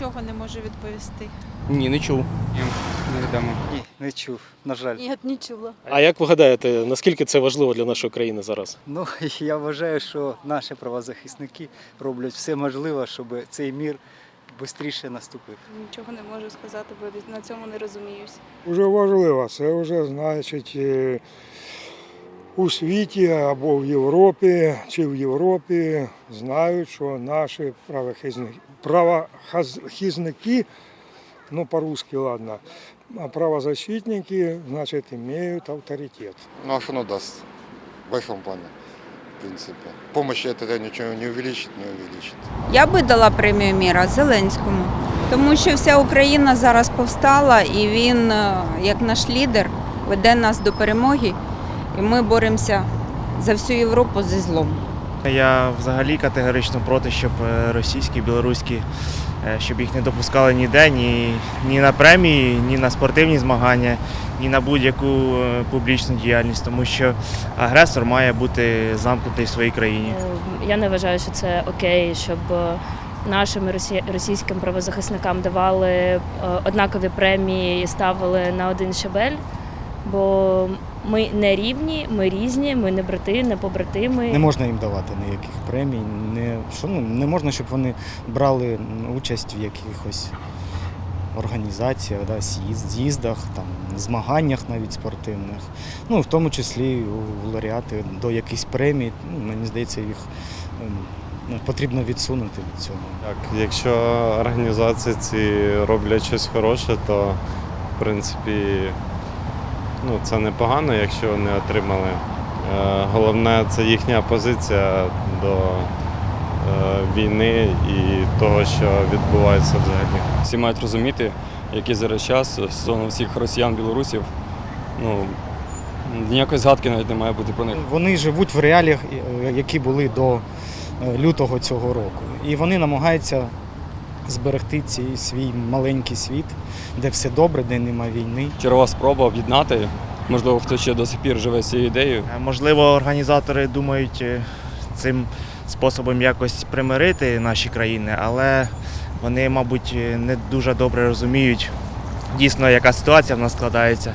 нічого не можу відповісти. Ні, не чув. Невідомо. Ні, не чув, на жаль. Ні, не чула. А як ви гадаєте, наскільки це важливо для нашої країни зараз? Ну, я вважаю, що наші правозахисники роблять все можливе, щоб цей мір швидше наступив. Нічого не можу сказати, бо на цьому не розуміюсь. Уже важливо, це вже значить е, у світі або в Європі чи в Європі знають, що наші правохизники, ну по-русски ладно, а правозащитники, значит, имеют авторитет. Ну а что оно даст? В большом плане, в принципе. Помощь этого ничего не увеличит, не увеличит. Я би дала премію міра Зеленському, тому що вся Україна зараз повстала, і він, е, як наш лідер, веде нас до перемоги, і ми боремося за всю Європу зі злом. Я взагалі категорично проти, щоб е, російські, білоруські, е, щоб їх не допускали ніде, ні, ні на премії, ні на спортивні змагання, ні на будь-яку е, публічну діяльність, тому що агресор має бути замкнутий в своїй країні. Я не вважаю, що це окей, щоб нашим російським правозахисникам давали однакові премії і ставили на один щабель. Бо ми не рівні, ми різні, ми не брати, не побратими. Не можна їм давати ніяких премій. Не, що, ну, не можна, щоб вони брали участь в якихось організаціях, да, з'їзд- з'їздах, там, змаганнях навіть спортивних. Ну, в тому числі у лауреати до якихось премій. Ну, мені здається, їх ем, ну, потрібно відсунути від цього. Так, якщо організації ці роблять щось хороше, то в принципі ну, це непогано, якщо вони отримали. Е, Головне це їхня позиція до е, війни і того, що відбувається взагалі. Всі мають розуміти, який зараз час стосовно всіх росіян, білорусів. Ну, ніякої згадки навіть не має бути про них. Вони живуть в реаліях, е, які були до лютого цього року. І вони намагаються зберегти цей свій маленький світ, де все добре, де немає війни. Чергова спроба об'єднати. Можливо, хто ще до сих пір живе з цією ідеєю. Е, Можливо, організатори думають е, цим способом якось примирити наші країни, але вони, мабуть, не дуже добре розуміють дійсно, яка ситуація в нас складається.